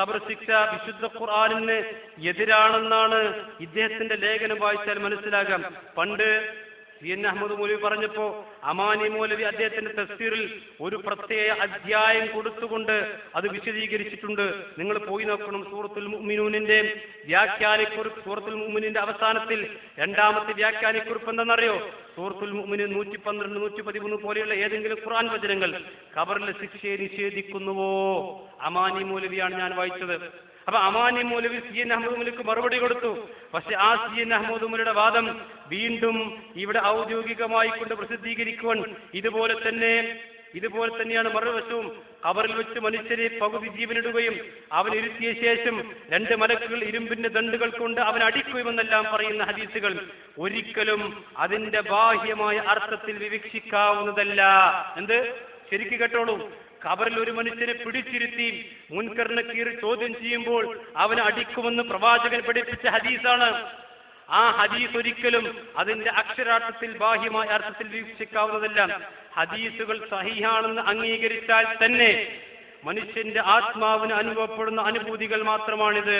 ഖബർ ശിക്ഷ വിശുദ്ധ ഖുർആാനിന് എതിരാണെന്നാണ് ഇദ്ദേഹത്തിന്റെ ലേഖനം വായിച്ചാൽ മനസ്സിലാകാം. പണ്ട് സി എൻ അഹമ്മദ് മൗലവി പറഞ്ഞപ്പോ അമാനി മൗലവി അദ്ദേഹത്തിന്റെ തസ്തീറിൽ ഒരു പ്രത്യേക അധ്യായം കൊടുത്തുകൊണ്ട് അത് വിശദീകരിച്ചിട്ടുണ്ട്. നിങ്ങൾ പോയി നോക്കണം സൂറത്തുൽ മുഅ്മിനൂനിന്റെ വ്യാഖ്യാനക്കുറിപ്പ് സൂറത്തുൽ മുഅ്മിനിന്റെ അവസാനത്തിൽ രണ്ടാമത്തെ വ്യാഖ്യാനക്കുറിപ്പ് എന്താണെന്നറിയോ? സൂറത്തുൽ മുഅ്മിനീൻ നൂറ്റി പന്ത്രണ്ട് നൂറ്റി പതിമൂന്ന് പോലെയുള്ള ഏതെങ്കിലും ഖുർആൻ വചനങ്ങൾ ഖബറിലെ ശിക്ഷയെ നിഷേധിക്കുന്നുവോ? അമാനി മൗലവിയാണ് ഞാൻ വായിച്ചത്. അപ്പൊ അമാനി മൗലവി സി എൻ അഹമ്മദ് മുലക്ക് മറുപടി കൊടുത്തു. പക്ഷെ ആ സി എൻ അഹമ്മദ് മുലയുടെ വാദം വീണ്ടും ഇവിടെ ഔദ്യോഗികമായി കൊണ്ട് പ്രസിദ്ധീകരിക്കുവാൻ ഇതുപോലെ തന്നെ ഇതുപോലെ തന്നെയാണ് മറുവശവും കബറിൽ വെച്ച് മനുഷ്യരെ പകുതി ജീവനിടുകയും അവൻ ഇരുത്തിയ ശേഷം രണ്ട് മലക്കുകൾ ഇരുമ്പിന്റെ ദണ്ടുകൾ കൊണ്ട് അവൻ അടിക്കുമെന്നെല്ലാം പറയുന്ന ഹദീസുകൾ ഒരിക്കലും അതിന്റെ ബാഹ്യമായ അർത്ഥത്തിൽ വിവക്ഷിക്കാവുന്നതല്ല. എന്ത്? ശരിക്ക് കേട്ടോളൂ. ഖബറിൽ ഒരു മനുഷ്യനെ പിടിച്ചിരുത്തി മുൻകറിനെ കീറി ചോദ്യം ചെയ്യുമ്പോൾ അവനെ അടിക്കുമെന്ന് പ്രവാചകൻ പഠിപ്പിച്ച ഹദീസാണ്. ആ ഹദീസ് ഒരിക്കലും അതിന്റെ അക്ഷരാർത്ഥത്തിൽ ബാഹ്യമായ അർത്ഥത്തിൽ വീക്ഷിക്കാവുന്നതല്ല. ഹദീസുകൾ സഹിയാണെന്ന് അംഗീകരിച്ചാൽ തന്നെ മനുഷ്യന്റെ ആത്മാവിന് അനുഭവപ്പെടുന്ന അനുഭൂതികൾ മാത്രമാണിത്.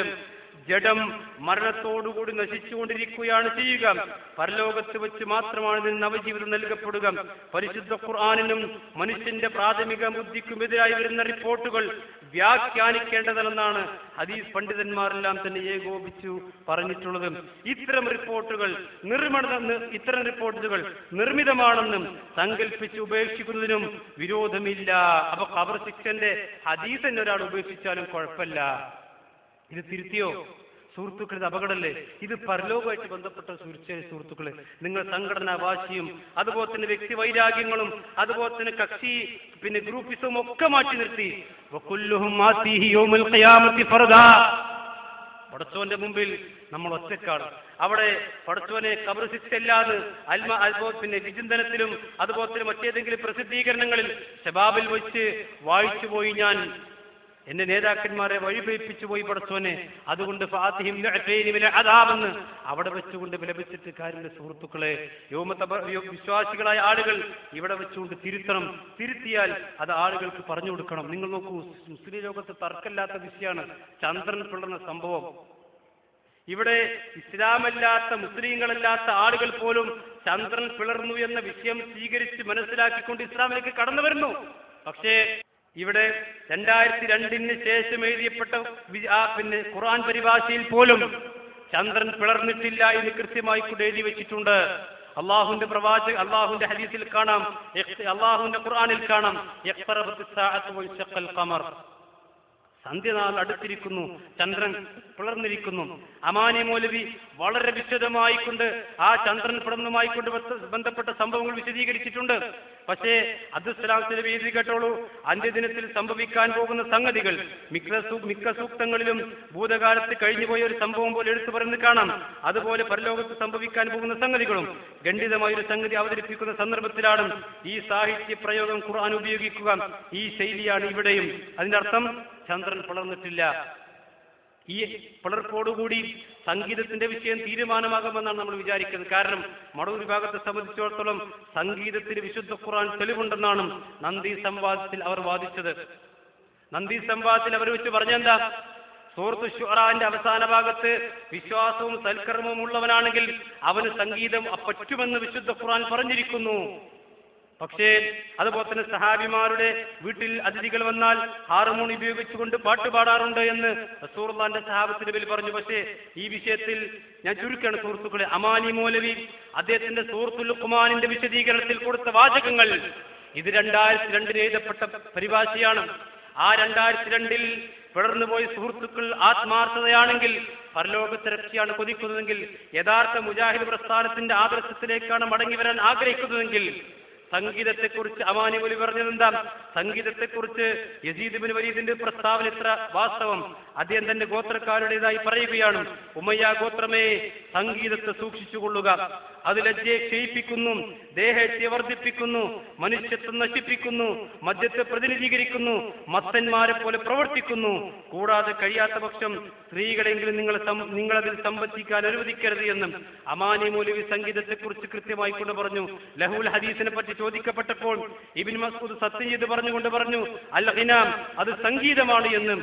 ജഡം മരണത്തോടുകൂടി നശിച്ചുകൊണ്ടിരിക്കുകയാണ് ചെയ്യുക. പരലോകത്ത് വെച്ച് മാത്രമാണ് ഇതിന് നവജീവിതം നൽകപ്പെടുക. പരിശുദ്ധ ഖുർആാനിനും മനുഷ്യന്റെ പ്രാഥമിക ബുദ്ധിക്കും എതിരായി വരുന്ന റിപ്പോർട്ടുകൾ വ്യാഖ്യാനിക്കേണ്ടതെന്നാണ് ഹദീസ് പണ്ഡിതന്മാരെല്ലാം തന്നെ ഏകോപിച്ചു പറഞ്ഞിട്ടുള്ളത്. ഇത്തരം റിപ്പോർട്ടുകൾ നിർമ്മിത ഇത്തരം റിപ്പോർട്ടുകൾ നിർമ്മിതമാണെന്നും സങ്കല്പിച്ച് ഉപേക്ഷിക്കുന്നതിനും വിരോധമില്ല. അപ്പൊ ഖബർ ശിക്ഷന്റെ ഹദീസ് തന്നെ ഒരാൾ ഉപേക്ഷിച്ചാലും കുഴപ്പമില്ല. ഇത് തിരുത്തിയോ? സുഹൃത്തുക്കൾ ഇത് അപകടമല്ലേ? ഇത് പരലോകമായിട്ട് ബന്ധപ്പെട്ട സുരക്ഷ സുഹൃത്തുക്കളെ നിങ്ങൾ സംഘടനാ വാശിയും അതുപോലെ തന്നെ വ്യക്തി വൈരാഗ്യങ്ങളും അതുപോലെ തന്നെ കക്ഷി പിന്നെ ഗ്രൂപ്പിസും ഒക്കെ മാറ്റി നിർത്തി. പടച്ചോന്റെ മുമ്പിൽ നമ്മൾ ഒറ്റക്കാണ്. അവിടെ പടച്ചോനെ കബർ ശിക്ഷയില്ലാതെ അൽമ അതുപോലെ പിന്നെ വിചിന്തനത്തിലും അതുപോലെ തന്നെ മറ്റേതെങ്കിലും പ്രസിദ്ധീകരണങ്ങളിൽ ഷബാബിൽ വെച്ച് വായിച്ചു പോയി ഞാൻ എന്റെ നേതാക്കന്മാരെ വഴിപേപ്പിച്ചു പോയി പടച്ചോനെ. അതുകൊണ്ട് അദാബെന്ന് അവിടെ വെച്ചുകൊണ്ട് വിലപിച്ചിട്ട് കാര്യമില്ല സുഹൃത്തുക്കളെ. യോമത്ത വിശ്വാസികളായ ആളുകൾ ഇവിടെ വെച്ചുകൊണ്ട് തിരുത്തണം. തിരുത്തിയാൽ അത് ആളുകൾക്ക് പറഞ്ഞു കൊടുക്കണം. നിങ്ങൾ നോക്കൂ മുസ്ലിം ലോകത്ത് തർക്കമില്ലാത്ത വിഷയമാണ് ചന്ദ്രൻ പിളർന്ന സംഭവം. ഇവിടെ ഇസ്ലാമല്ലാത്ത മുസ്ലിങ്ങളല്ലാത്ത ആളുകൾ പോലും ചന്ദ്രൻ പിളർന്നു എന്ന വിഷയം സ്വീകരിച്ച് മനസ്സിലാക്കിക്കൊണ്ട് ഇസ്ലാമിലേക്ക് കടന്നു വരുന്നു. പക്ഷേ ഇവിടെ രണ്ടായിരത്തി രണ്ടിന് ശേഷം എഴുതിയപ്പെട്ട ആ പിന്നെ ഖുർആൻ പരിഭാഷയിൽ പോലും ചന്ദ്രൻ പിളർന്നിട്ടില്ല എന്ന് കൃത്യമായി കൂടെ എഴുതി വെച്ചിട്ടുണ്ട്. അള്ളാഹുന്റെ പ്രവാചക അള്ളാഹുന്റെ ഹദീസിൽ കാണാം. അള്ളാഹുന്റെ ഖുർആനിൽ കാണാം. കമർ സന്ധ്യനാൾ അടുത്തിരിക്കുന്നു. ചന്ദ്രൻ പിളർന്നിരിക്കുന്നു. അമാനി മൗലവി വളരെ വിശദമായിക്കൊണ്ട് ആ ചന്ദ്രൻ പിളർന്നുമായിക്കൊണ്ട് ബന്ധപ്പെട്ട സംഭവങ്ങൾ വിശദീകരിച്ചിട്ടുണ്ട്. പക്ഷേ അത് ചിലവ് എഴുതി കേട്ടോളൂ. അന്ത്യദിനത്തിൽ സംഭവിക്കാൻ പോകുന്ന സംഗതികൾ. മിക്ക മിക്ക സൂക്തങ്ങളിലും ഭൂതകാലത്ത് കഴിഞ്ഞുപോയ ഒരു സംഭവം പോലെ എടുത്തു പറയുന്നത് കാണാം. അതുപോലെ പരലോകത്ത് സംഭവിക്കാൻ പോകുന്ന സംഗതികളും. ഖണ്ഡിതമായ ഒരു സംഗതി അവതരിപ്പിക്കുന്ന സന്ദർഭത്തിലാണ് ഈ സാഹിത്യ പ്രയോഗം ഖുർആൻ ഉപയോഗിക്കുക. ഈ ശൈലിയാണ് ഇവിടെയും. അതിന്റെ അർത്ഥം ചന്ദ്രൻ പിളർന്നിട്ടില്ല ഈ പിളർപ്പോടുകൂടി സംഗീതത്തിന്റെ വിഷയം തീരുമാനമാകുമെന്നാണ് നമ്മൾ വിചാരിക്കുന്നത്. കാരണം മടൂർ വിഭാഗത്തെ സംബന്ധിച്ചിടത്തോളം സംഗീതത്തിന് വിശുദ്ധ ഖുറാൻ തെളിവുണ്ടെന്നാണ് നന്ദി സംവാദത്തിൽ അവർ വാദിച്ചത്. നന്ദി സംവാദത്തിൽ അവർ വെച്ച് പറഞ്ഞെന്താ സൂറത്ത് ഷുറാന്റെ അവസാന ഭാഗത്ത് വിശ്വാസവും സൽക്കർമ്മവും ഉള്ളവനാണെങ്കിൽ അവന് സംഗീതം പറ്റുമെന്ന് വിശുദ്ധ ഖുറാൻ പറഞ്ഞിരിക്കുന്നു. പക്ഷേ അതുപോലെ തന്നെ സഹാബിമാരുടെ വീട്ടിൽ അതിഥികൾ വന്നാൽ ഹാർമോൺ ഉപയോഗിച്ചുകൊണ്ട് പാട്ട് പാടാറുണ്ട് എന്ന് റസൂർലാന്റെ സഹാബത്തിന്റെ പേരിൽ പറഞ്ഞു. പക്ഷേ ഈ വിഷയത്തിൽ ഞാൻ ചുരുക്കാണ് സുഹൃത്തുക്കളെ. അമാനി മൗലവി അദ്ദേഹത്തിന്റെ സുഹൃത്തുൽ വിശദീകരണത്തിൽ കൊടുത്ത വാചകങ്ങൾ ഇത് രണ്ടായിരത്തി രണ്ടിൽ എഴുതപ്പെട്ട പരിഭാഷയാണ്. ആ രണ്ടായിരത്തി രണ്ടിൽ പിളർന്നുപോയ സുഹൃത്തുക്കൾ ആത്മാർത്ഥതയാണെങ്കിൽ പരലോകത്തെ രക്ഷയാണ് കൊതിക്കുന്നതെങ്കിൽ യഥാർത്ഥ മുജാഹിദ് പ്രസ്ഥാനത്തിന്റെ ആദർശത്തിലേക്കാണ് മടങ്ങി വരാൻ ആഗ്രഹിക്കുന്നതെങ്കിൽ സംഗീതത്തെക്കുറിച്ച് അമാനി മുലി പറഞ്ഞത് എന്താ സംഗീതത്തെക്കുറിച്ച് യസീദ് ബിൻ വലീദിന്റെ പ്രസ്താവന ഇത്ര വാസ്തവം. അദ്ദേഹം തന്റെ ഗോത്രക്കാരുടേതായി പറയുകയാണ്. ഉമ്മയ്യ ഗോത്രമേ സംഗീതത്തെ സൂക്ഷിച്ചുകൊള്ളുക. അത് ലജ്ജയെ ക്ഷയിപ്പിക്കുന്നു. ദേഹത്തെ വർദ്ധിപ്പിക്കുന്നു മനുഷ്യത്വം നശിപ്പിക്കുന്നു മദ്യത്തെ പ്രതിനിധീകരിക്കുന്നു മത്തന്മാരെ പോലെ പ്രവർത്തിക്കുന്നു. കൂടാതെ കഴിയാത്ത പക്ഷം സ്ത്രീകളെങ്കിലും നിങ്ങളെ നിങ്ങളതിൽ സംബന്ധിക്കാൻ അനുവദിക്കരുത് എന്നും അമാനി മൗലവി സംഗീതത്തെക്കുറിച്ച് കൃത്യമായി കൊണ്ട് പറഞ്ഞു. ലഹുൽ ഹദീസിനെ പറ്റി ചോദിക്കപ്പെട്ടപ്പോൾ ഇബിൻ മസൂദ് സത്യം ചെയ്ത് പറഞ്ഞുകൊണ്ട് പറഞ്ഞു അൽ ഹിനാം അത് സംഗീതമാണ് എന്നും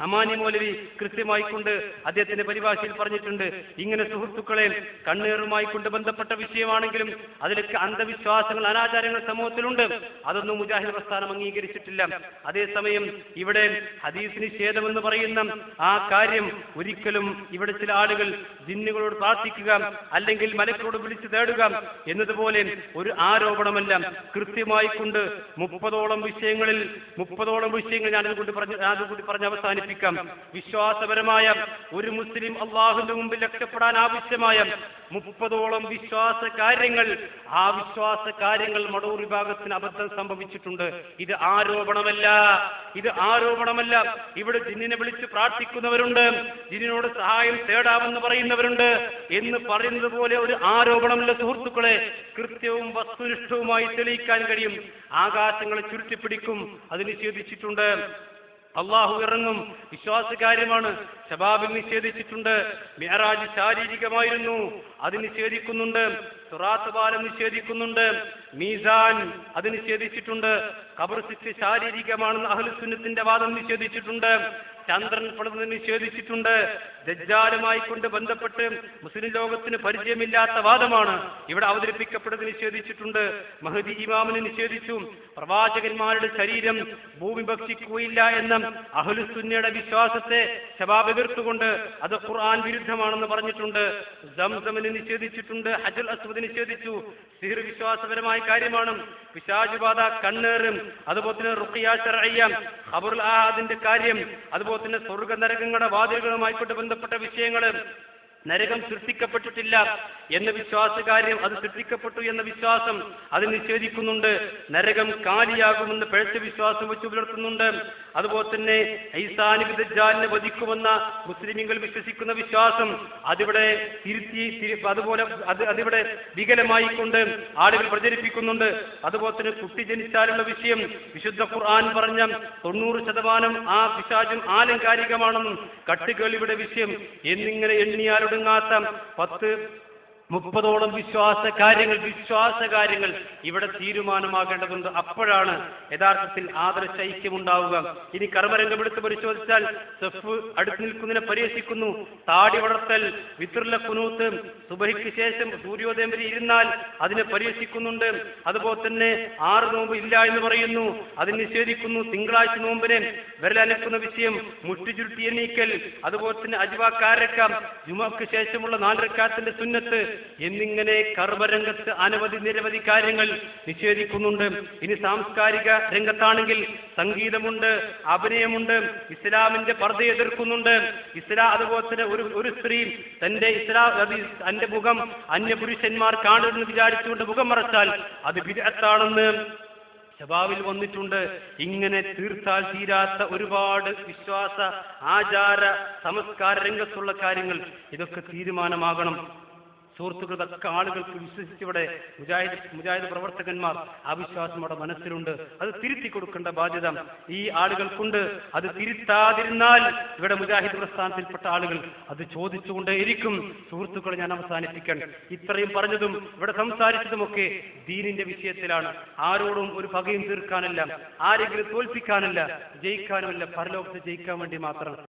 അമാനി മൗലവി കൃത്യമായി കൊണ്ട് അദ്ദേഹത്തിന്റെ പരിഭാഷയിൽ പറഞ്ഞിട്ടുണ്ട്. ഇങ്ങനെ സുഹൃത്തുക്കളെ കണ്ണേറുമായി കൊണ്ട് ബന്ധപ്പെട്ട വിഷയമാണെങ്കിലും അതിലൊക്കെ അന്ധവിശ്വാസങ്ങൾ അനാചാരങ്ങൾ സമൂഹത്തിലുണ്ട്. അതൊന്നും മുജാഹിദ് പ്രസ്ഥാനം അംഗീകരിച്ചിട്ടില്ല. അതേസമയം ഇവിടെ ഹദീസ് നിഷേധമെന്ന് പറയുന്ന ആ കാര്യം ഒരിക്കലും ഇവിടെ ചില ആളുകൾ ജിന്നുകളോട് പ്രാർത്ഥിക്കുക അല്ലെങ്കിൽ മലക്കോട് വിളിച്ചു തേടുക എന്നതുപോലെ ഒരു ആരോപണമല്ല. കൃത്യമായി കൊണ്ട് മുപ്പതോളം വിഷയങ്ങളിൽ മുപ്പതോളം വിഷയങ്ങൾ ഞാൻ അതുകൊണ്ട് പറഞ്ഞ് അതുകൂടി പറഞ്ഞ് അവസാനിപ്പിക്കാം വിശ്വാസപരമായ ഒരു മുസ്ലിം അള്ളാഹുവിന്റെ മുമ്പിൽ രക്ഷപ്പെടാൻ ആവശ്യമായ മുപ്പതോളം വിശ്വാസ കാര്യങ്ങൾ ആ വിശ്വാസ കാര്യങ്ങൾ മടൂർ വിഭാഗത്തിന് അബദ്ധം സംഭവിച്ചിട്ടുണ്ട്. ഇത് ആരോപണമല്ല. ഇത് ആരോപണമല്ല. ഇവിടെ ജിന്നിനെ വിളിച്ച് പ്രാർത്ഥിക്കുന്നവരുണ്ട്. ജിന്നിനോട് സഹായം തേടാമെന്ന് പറയുന്നവരുണ്ട്. എന്ന് പറയുന്നത് പോലെ ഒരു ആരോപണമല്ല സുഹൃത്തുക്കളെ. കൃത്യവും വസ്തുനിഷ്ഠവുമായി തെളിയിക്കാൻ കഴിയും. ആകാശങ്ങളെ ചുരുട്ടിപ്പിടിക്കും. അത് നിഷേധിച്ചിട്ടുണ്ട്. അള്ളാഹു ഇറങ്ങും. വിശ്വാസ കാര്യമാണ് ഷബാബിൽ നിഷേധിച്ചിട്ടുണ്ട്. മിഹറാജ് ശാരീരികമായിരുന്നു. അത് നിഷേധിക്കുന്നുണ്ട്. സുറാത്ത് പാലം നിഷേധിക്കുന്നുണ്ട്. മീസാൻ അത് നിഷേധിച്ചിട്ടുണ്ട്. ഖബർ ശിക്ഷ ശാരീരികമാണെന്ന് അഹ്ലുസുന്നത്തിന്റെ വാദം നിഷേധിച്ചിട്ടുണ്ട്. ചന്ദ്രൻ പണത് നിഷേധിച്ചിട്ടുണ്ട്. ദജ്ജാലുമായി കൊണ്ട് ബന്ധപ്പെട്ട് മുസ്ലിം ലോകത്തിന് പരിചയമില്ലാത്ത വാദമാണ് ഇവിടെ അവതരിപ്പിക്കപ്പെട്ടത് നിഷേധിച്ചിട്ടുണ്ട്. മഹദി ഇമാമിനെ നിഷേധിച്ചു. പ്രവാചകന്മാരുടെ ശരീരം ഭൂമി ഭക്ഷിക്കുകയില്ല എന്ന അഹലുസുന്നയുടെ വിശ്വാസത്തെ ശബാബ് എതിർത്തുകൊണ്ട് അത് ഖുർആൻ വിരുദ്ധമാണെന്ന് പറഞ്ഞിട്ടുണ്ട്. സംസമിനെ നിഷേധിച്ചിട്ടുണ്ട്. ഹജൽ അസ്വദ് നിഷേധിച്ചു. സിഹിർ വിശ്വാസപരമായ കാര്യമാണ്. പിശാചുപാത കണ്ണേറും അതുപോലെ തന്നെ റുഖിയ ശർഅയ്യ ഖബറുൽ ആഹാദിന്റെ കാര്യം അതുപോലെ തന്നെ സ്വർഗ നരകങ്ങളുടെ വാതിലുകളുമായിക്കൊണ്ട് ബന്ധപ്പെട്ട വിഷയങ്ങൾ നരകം സൃഷ്ടിക്കപ്പെട്ടിട്ടില്ല എന്ന വിശ്വാസകാര്യം അത് സൃഷ്ടിക്കപ്പെട്ടു എന്ന വിശ്വാസം അത് നിഷേധിക്കുന്നുണ്ട്. നരകം കാലിയാകുമെന്ന് പഴച്ച വിശ്വാസം വെച്ച് പുലർത്തുന്നുണ്ട്. അതുപോലെ തന്നെ ഐസാനിബ് വധിക്കുമെന്ന മുസ്ലിമുകൾ വിശ്വസിക്കുന്ന വിശ്വാസം അതിവിടെ തിരുത്തി അതുപോലെ അത് അതിവിടെ വികലമായി കൊണ്ട് ആളുകൾ പ്രചരിപ്പിക്കുന്നുണ്ട്. അതുപോലെ തന്നെ കുട്ടി ജനിച്ചാലുള്ള വിഷയം വിശുദ്ധ ഖുർആൻ പറഞ്ഞ തൊണ്ണൂറ് ശതമാനം ആ പിശാചും ആലങ്കാരികമാണെന്നും കട്ടുകളിവിടെ വിഷയം എന്നിങ്ങനെ എണ്ണിയാലൊടുങ്ങാത്ത പത്ത് മുപ്പതോളം വിശ്വാസ കാര്യങ്ങൾ വിശ്വാസ കാര്യങ്ങൾ ഇവിടെ തീരുമാനമാകേണ്ടതുണ്ട്. അപ്പോഴാണ് യഥാർത്ഥത്തിൽ ആദർശ ഐക്യമുണ്ടാവുക ഇനി കർമ്മരംഗം എടുത്ത് പരിശോധിച്ചാൽ സെഫ് അടുത്ത് നിൽക്കുന്നതിനെ പരിഹസിക്കുന്നു താടി വളർത്തൽ വിത്രുള്ള കുനൂത്ത് സുബഹിക്ക് ശേഷം സൂര്യോദയം വരെ ഇരുന്നാൽ അതിനെ പരിഹസിക്കുന്നുണ്ട് അതുപോലെ തന്നെ ആറ് നോമ്പ് ഇല്ല എന്ന് പറയുന്നു. അതിന് നിഷേധിക്കുന്നു. തിങ്കളാഴ്ച നോമ്പിനെ വിരലനക്കുന്ന വിഷയം മുട്ടി ചുരുട്ടി നീക്കൽ അതുപോലെ തന്നെ അജ്വാക്കാരക്ക ജുമക്ക് ശേഷമുള്ള നാലരക്കാലത്തിന്റെ സുന്നത്ത് എന്നിങ്ങനെ കർമ്മരംഗത്ത് അനവധി നിരവധി കാര്യങ്ങൾ നിഷേധിക്കുന്നുണ്ട്. ഇനി സാംസ്കാരിക രംഗത്താണെങ്കിൽ സംഗീതമുണ്ട് അഭിനയമുണ്ട് ഇസ്ലാമിന്റെ പർദ്ധ എതിർക്കുന്നുണ്ട്. ഇസ്ലാം അതുപോലെ തന്നെ ഒരു ഒരു സ്ത്രീ തന്റെ ഇസ്ലാം തന്റെ മുഖം അന്യപുരുഷന്മാർ കാണുമെന്ന് വിചാരിച്ചുകൊണ്ട് മുഖം മറച്ചാൽ അത് വിദഗ്ധാണെന്ന് ശബാവിൽ വന്നിട്ടുണ്ട്. ഇങ്ങനെ തീർത്താൽ തീരാത്ത ഒരുപാട് വിശ്വാസ ആചാര സംസ്കാര രംഗത്തുള്ള കാര്യങ്ങൾ ഇതൊക്കെ തീരുമാനമാകണം. സുഹൃത്തുക്കൾ ഇതൊക്കെ ആളുകൾക്ക് വിശ്വസിച്ചിവിടെ മുജാഹിദ് മുജാഹിദ് പ്രവർത്തകന്മാർ ആ വിശ്വാസം അവിടെ മനസ്സിലുണ്ട്. അത് തിരുത്തി കൊടുക്കേണ്ട ബാധ്യത ഈ ആളുകൾക്കുണ്ട്. അത് തിരുത്താതിരുന്നാൽ ഇവിടെ മുജാഹിദ് പ്രസ്ഥാനത്തിൽപ്പെട്ട ആളുകൾ അത് ചോദിച്ചുകൊണ്ടേയിരിക്കും. സുഹൃത്തുക്കളെ ഞാൻ അവസാനിപ്പിക്കാൻ. ഇത്രയും പറഞ്ഞതും ഇവിടെ സംസാരിച്ചതുമൊക്കെ ദീനിന്റെ വിഷയത്തിലാണ്. ആരോടും ഒരു പകയും തീർക്കാനല്ല. ആരെങ്കിലും തോൽപ്പിക്കാനല്ല. ജയിക്കാനുമല്ല. പരലോകത്ത് ജയിക്കാൻ വേണ്ടി മാത്രം.